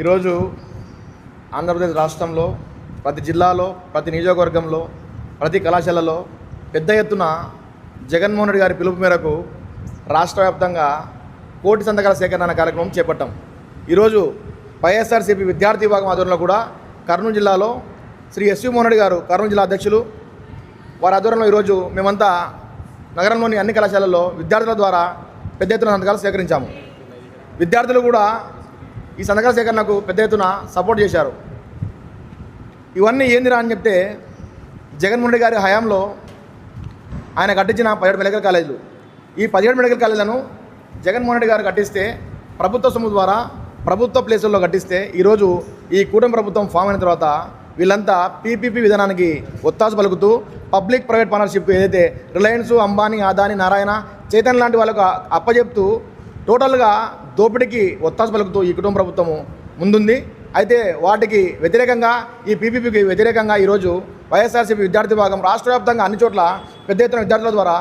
ఈరోజు ఆంధ్రప్రదేశ్ రాష్ట్రంలో ప్రతి జిల్లాలో ప్రతి నియోజకవర్గంలో ప్రతి కళాశాలలో పెద్ద ఎత్తున జగన్మోహన్ రెడ్డి గారి పిలుపు మేరకు రాష్ట్ర వ్యాప్తంగా కోటి సంతకాల సేకరణ కార్యక్రమం చేపట్టాం. ఈరోజు వైఎస్ఆర్సీపీ విద్యార్థి విభాగం ఆధ్వర్యంలో కూడా కర్నూలు జిల్లాలో శ్రీ ఎస్వి మోహన్ రెడ్డి గారు కర్నూలు జిల్లా అధ్యక్షులు వారి ఆధ్వర్యంలో ఈరోజు మేమంతా నగరంలోని అన్ని కళాశాలల్లో విద్యార్థుల ద్వారా పెద్ద ఎత్తున సంతకాలు సేకరించాము. విద్యార్థులు కూడా ఈ సంతకాల నాకు పెద్ద ఎత్తున సపోర్ట్ చేశారు. ఇవన్నీ ఏందిరా అని చెప్తే జగన్మోహన్ రెడ్డి గారి హయాంలో ఆయన కట్టించిన పదిహేడు మెడికల్ కాలేజీలు. ఈ పదిహేడు మెడికల్ కాలేజీలను జగన్మోహన్ రెడ్డి గారు కట్టిస్తే ప్రభుత్వ సొమ్ము ద్వారా ప్రభుత్వ ప్లేసుల్లో కట్టిస్తే ఈరోజు ఈ కూటమి ప్రభుత్వం ఫామ్ అయిన తర్వాత వీళ్ళంతా పీపీపీ విధానానికి ఒత్తాసు పలుకుతూ పబ్లిక్ ప్రైవేట్ పార్ట్నర్షిప్ ఏదైతే రిలయన్స్ అంబానీ అదాని నారాయణ చైతన్య లాంటి వాళ్ళకు అప్పచెప్తూ టోటల్గా దోపిడీకి ఒత్తాసు పలుకుతూ ఈ కుటుంబ ప్రభుత్వము ముందుంది. అయితే వాటికి వ్యతిరేకంగా ఈ పీపీపీకి వ్యతిరేకంగా ఈరోజు వైఎస్ఆర్సీపీ విద్యార్థి విభాగం రాష్ట్ర వ్యాప్తంగా అన్ని చోట్ల పెద్ద ఎత్తున విద్యార్థుల ద్వారా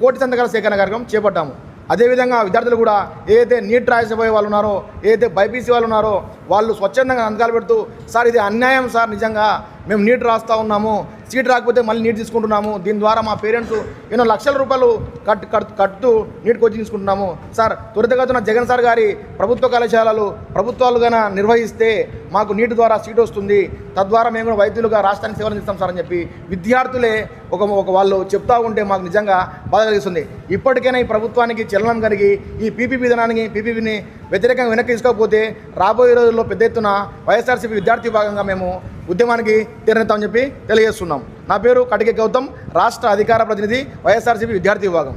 కోటి సంతకాల సేకరణ కార్యక్రమం చేపట్టాము. అదేవిధంగా విద్యార్థులు కూడా ఏదైతే నీట్ రాయసపోయే వాళ్ళు ఉన్నారో ఏదైతే బైపీసీ వాళ్ళు ఉన్నారో వాళ్ళు స్వచ్ఛందంగా సంతకాలు పెడుతూ సార్ ఇది అన్యాయం సార్ నిజంగా మేము నీట్ రాస్తూ ఉన్నాము సీట్ రాకపోతే మళ్ళీ నీట్ తీసుకుంటున్నాము. దీని ద్వారా మా పేరెంట్స్ ఎన్నో లక్షల రూపాయలు కట్ కట్ కట్టుతూ నీట్ కోచింగ్ తీసుకుంటున్నాము. సార్ త్వరితగతిన జగన్ సార్ గారి ప్రభుత్వ కళాశాలలు ప్రభుత్వాలుగా నిర్వహిస్తే మాకు నీటి ద్వారా సీట్ వస్తుంది. తద్వారా మేము కూడా వైద్యులుగా రాష్ట్రానికి సేవలు ఇస్తాం సార్ అని చెప్పి విద్యార్థులే ఒక ఒక వాళ్ళు చెప్తా ఉంటే మాకు నిజంగా బాధ కలిగిస్తుంది. ఇప్పటికైనా ఈ ప్రభుత్వానికి చలనం కలిగి ఈ పీపీ విధానానికి పీపీని వ్యతిరేకంగా వెనక్కి తీసుకోకపోతే రాబోయే రోజుల్లో పెద్ద ఎత్తున వైఎస్ఆర్సీపీ విద్యార్థి భాగంగా మేము ఉద్యమానికి తీరనిస్తామని చెప్పి తెలియజేస్తున్నాం. నా పేరు కటిక గౌతమ్ రాష్ట్ర అధికార ప్రతినిధి వైఎస్ఆర్సీపీ విద్యార్థి విభాగం.